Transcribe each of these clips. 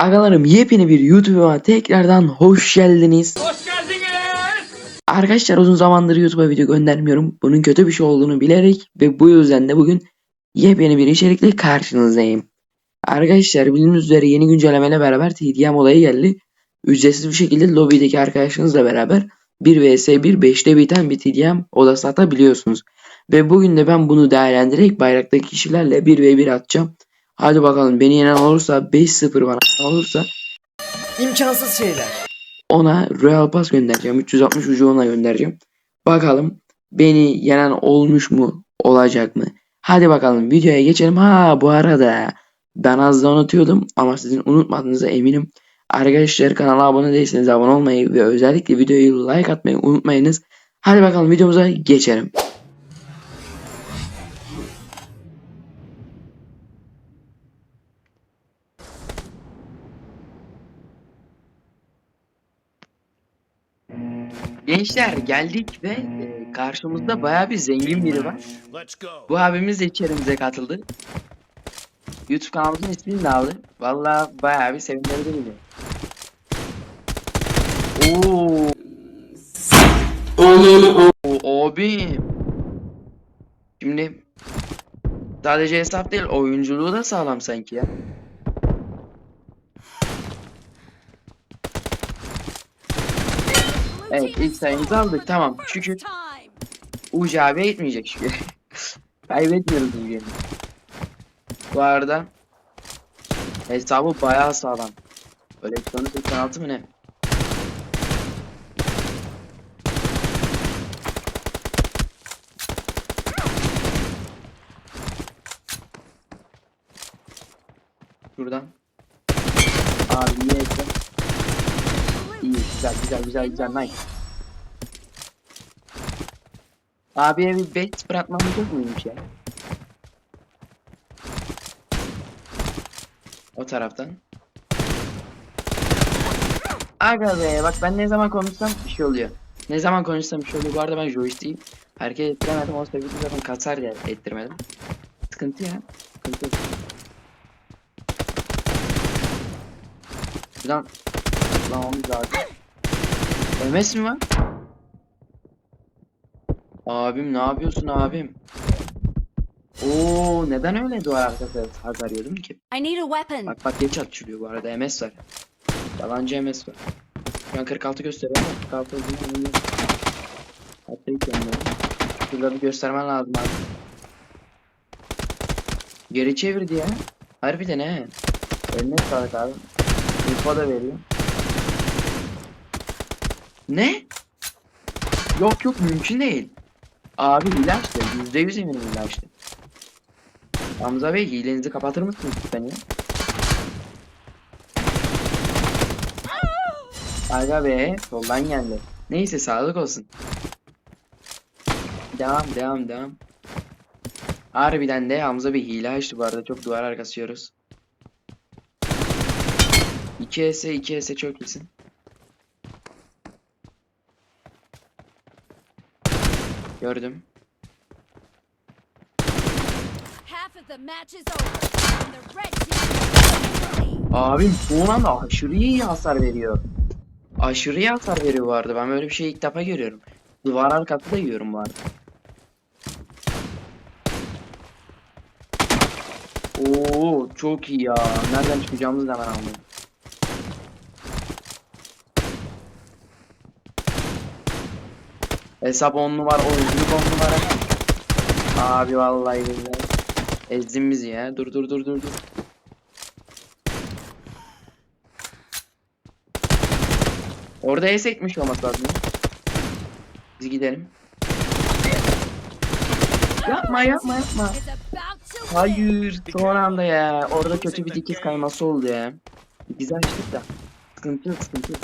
Agalarım yepyeni bir YouTube'a tekrardan hoş geldiniz. Hoş geldiniz. Arkadaşlar uzun zamandır YouTube'a video göndermiyorum. Bunun kötü bir şey olduğunu bilerek ve bu yüzden de bugün yepyeni bir içerikle karşınızdayım. Arkadaşlar bildiğiniz üzere yeni güncellemeyle beraber TDM olayı geldi. Ücretsiz bir şekilde lobideki arkadaşınızla beraber 1 vs 1 5'te biten bir TDM odası atabiliyorsunuz. Ve bugün de ben bunu değerlendirerek bayraktaki kişilerle 1 v 1 atacağım. Hadi bakalım beni yenen olursa 5-0 bana olursa İmkansız şeyler. ona Royal Pass göndereceğim. 360 ucu ona göndereceğim. Bakalım beni yenen olmuş mu? Olacak mı? Hadi bakalım videoya geçelim. Ha bu arada ben az da unutuyordum ama sizin unutmadığınıza eminim. Arkadaşlar kanala abone değilseniz abone olmayı ve özellikle videoyu like atmayı unutmayınız. Hadi bakalım videomuza geçelim. Gençler geldik ve e, karşımızda baya bir zengin biri var. Bu abimiz de içerimize katıldı. YouTube kanalımızın ismini de aldı. Valla baya bir sevindirdi bizi. Oo. Oo abi. Şimdi sadece hesap değil oyunculuğu da sağlam sanki ya. Evet ilk sayımızı aldık tamam şükür. Ucu abiye gitmeyecek şükür. Kaybetmiyoruz gemi. Bu arada hesabı bayağı sağlam. Elektronik 86 mı ne? Şuradan. Abi iyi ekle. Güzel güzel güzel güzel nice. Abiye bir bet bırakmamız yok muymuş ya? O taraftan. Aga be bak ben ne zaman konuşsam bir şey oluyor. Ne zaman konuşsam bir şey oluyor. Bu arada ben joystick'im. Hareket ettiremedim. O sebeple zaten kasar ya ettirmedim. Sıkıntı ya. Sıkıntı yok. Şuradan kullanmamız lazım. MS mi var? Abim ne yapıyorsun abim? Oo neden öyle duvar arkası hasar yiyordum ki? I need a weapon. Bak bak geç atışılıyor bu arada MS var. Yalancı MS var. Şu an 46 gösteriyor ama 46 olduğunu anlıyorum. Hatta ilk yanıyorum. Şurada bir göstermen lazım abi. Geri çevirdi ya. Harbiden he. Eline sağlık abi. Info da veriyor. Ne? Yok yok mümkün değil. Abi hile açtı. Yüzde yüz eminim hile açtı. Hamza Bey hilenizi kapatır mısınız lütfen ya? Aga be soldan geldi. Neyse sağlık olsun. Devam devam devam. Harbiden de Hamza bir hile açtı bu arada çok duvar arkası yiyoruz. 2S 2S çok iyisin. Lead. Abim son anda aşırı iyi hasar veriyor. Aşırı iyi hasar veriyor bu arada. Ben böyle bir şey ilk defa görüyorum. Duvar arkası da yiyorum bu arada. Oo çok iyi ya. Nereden çıkacağımızı da hemen anlıyorum. Hesap 10 numara, oyunculuk 10 numara. Abi vallahi billahi. Ezdin bizi ya. Dur dur dur dur dur. Orada es ekmiş olması lazım. Biz gidelim. Yapma yapma yapma. Hayır son anda ya. Orada kötü bir dikiz kayması oldu ya. Biz açtık da. Sıkıntı yok sıkıntı yok.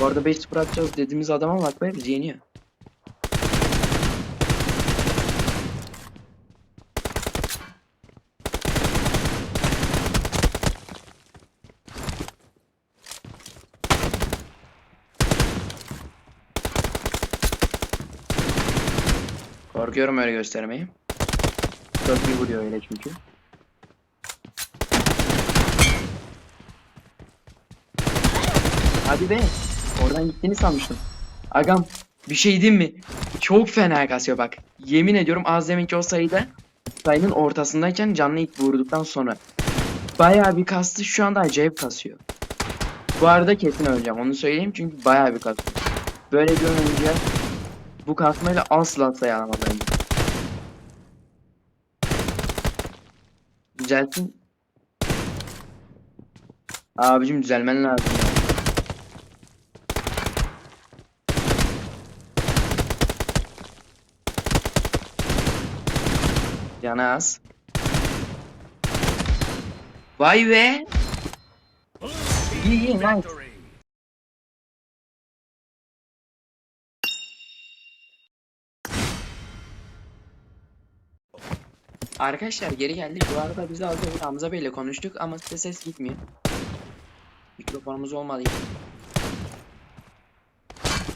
Bu arada 5-0 atacağız dediğimiz adama bak be bizi yeniyor. Korkuyorum öyle göstermeyi. Çok iyi vuruyor öyle çünkü. Hadi be. Oradan gittiğini sanmıştım. Agam bir şey diyeyim mi? Çok fena kasıyor bak. Yemin ediyorum az deminki o sayıda sayının ortasındayken canlı ilk vurduktan sonra. Bayağı bir kastı şu anda acayip kasıyor. Bu arada kesin öleceğim onu söyleyeyim çünkü bayağı bir kasıyor. Böyle bir bu kasmayla asla bence. Düzeltin. Abicim düzelmen lazım. ya. Canı az. Vay be. İyi iyi nice. Arkadaşlar geri geldik. Bu arada biz az önce Hamza Bey ile konuştuk ama size ses gitmiyor. Mikrofonumuz olmadı.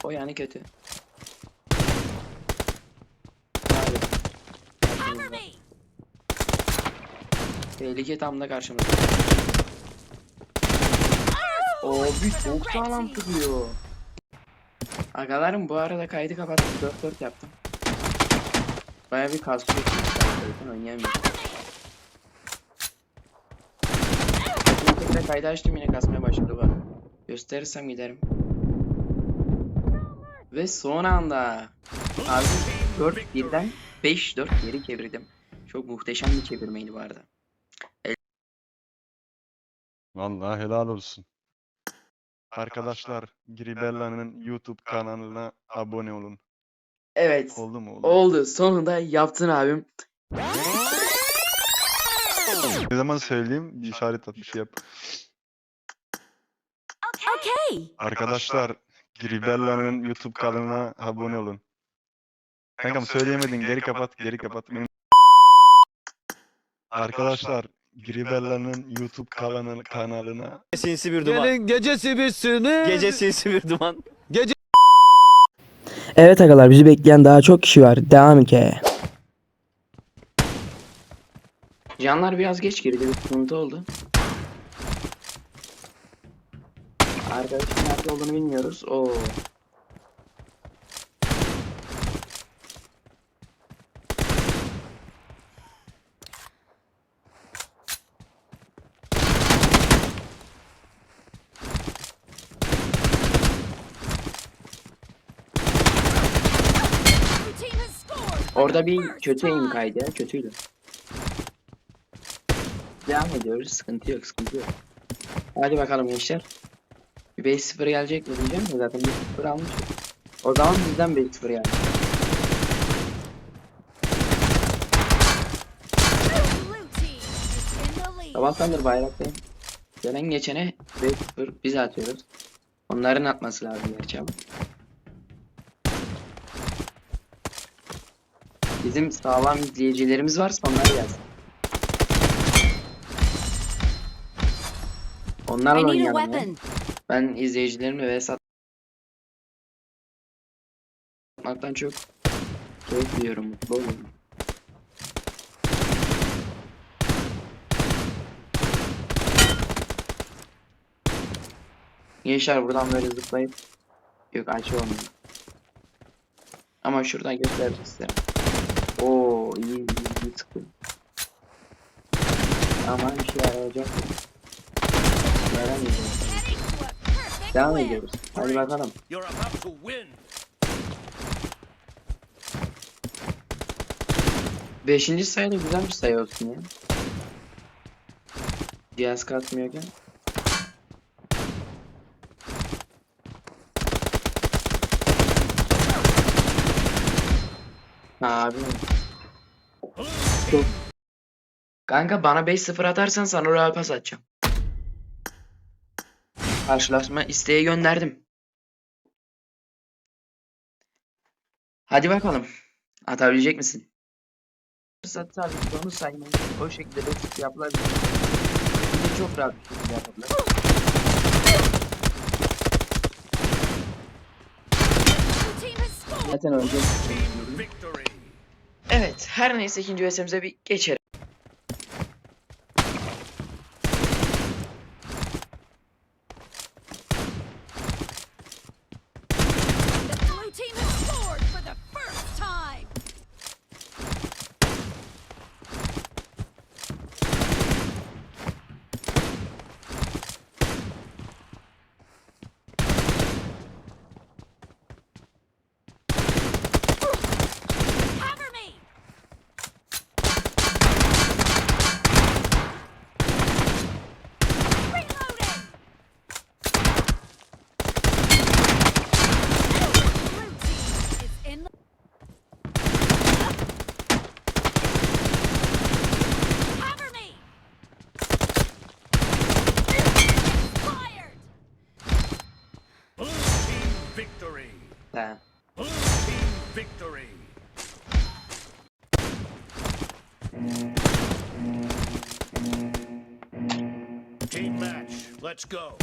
O yani kötü. Tehlike tam da karşımızda. Abi çok sağlam tutuyor. Agalarım bu arada kaydı kapattım 4-4 yaptım. Baya bir kasıyor. Zaten oynayamıyorum. Tekrar kaydı açtım yine kasmaya başladı bak. Gösterirsem giderim. Ve son anda abi 4 birden 5 4 geri çevirdim. Çok muhteşem bir çevirmeydi bu arada. Vallahi helal olsun. Arkadaşlar, Gribella'nın YouTube kanalına abone olun. Evet. Oldu mu oğlum? Oldu. Sonunda yaptın abim. Ne zaman söyleyeyim? Bir işaret at, bir şey yap. Okay. Arkadaşlar, Gribella'nın YouTube kanalına abone olun. Kankam söyleyemedin, geri kapat, geri kapat. Benim... Arkadaşlar, Gribella'nın YouTube kanalı, kanalına sinsi bir duman. Gelin gecesi bitsin. Gece sinsi bir duman. Evet agalar bizi bekleyen daha çok kişi var. Devam hikaye. Canlar biraz geç girdi. Sıkıntı oldu. Arkadaşın nerede olduğunu bilmiyoruz. Oo. Orada bir kötü aim kaydı ya. Kötüydü. Devam ediyoruz. Sıkıntı yok. Sıkıntı yok. Hadi bakalım gençler. Bir 5-0 gelecek mi diyeceğim de zaten 1-0 almışız. O zaman bizden 5-0 yani. Sabahtandır bayraktayım. Gelen geçene 5-0 biz atıyoruz. Onların atması lazım gerçi ama. Bizim sağlam izleyicilerimiz varsa onlar gelsin. Onlarla oynayalım ya. Ben izleyicilerimle vs atmaktan çok keyif duyuyorum, mutlu oluyorum. Gençler buradan böyle zıplayıp yok açı olmuyor. Ama şuradan göstereceğiz size. Oo iyi iyi iyi sıkıyor. Ama bir şey yarayacak. Yaramıyor. Heading to a perfect Devam ediyoruz. Hadi bakalım. Beşinci sayı da güzel bir sayı olsun ya. Cihaz kasmıyorken. Abi. Çok- Kanka bana 5-0 atarsan sana royal pas atacağım. Karşılaşma isteği gönderdim. Hadi bakalım. Atabilecek misin? Fırsat tabii ki onu saymayın. O şekilde de yapılabilir. Bir de çok rahat bir şekilde yapabilir. Zaten önce. Evet, her neyse ikinci VS'imize bir geçelim. victory! Team match, let's go.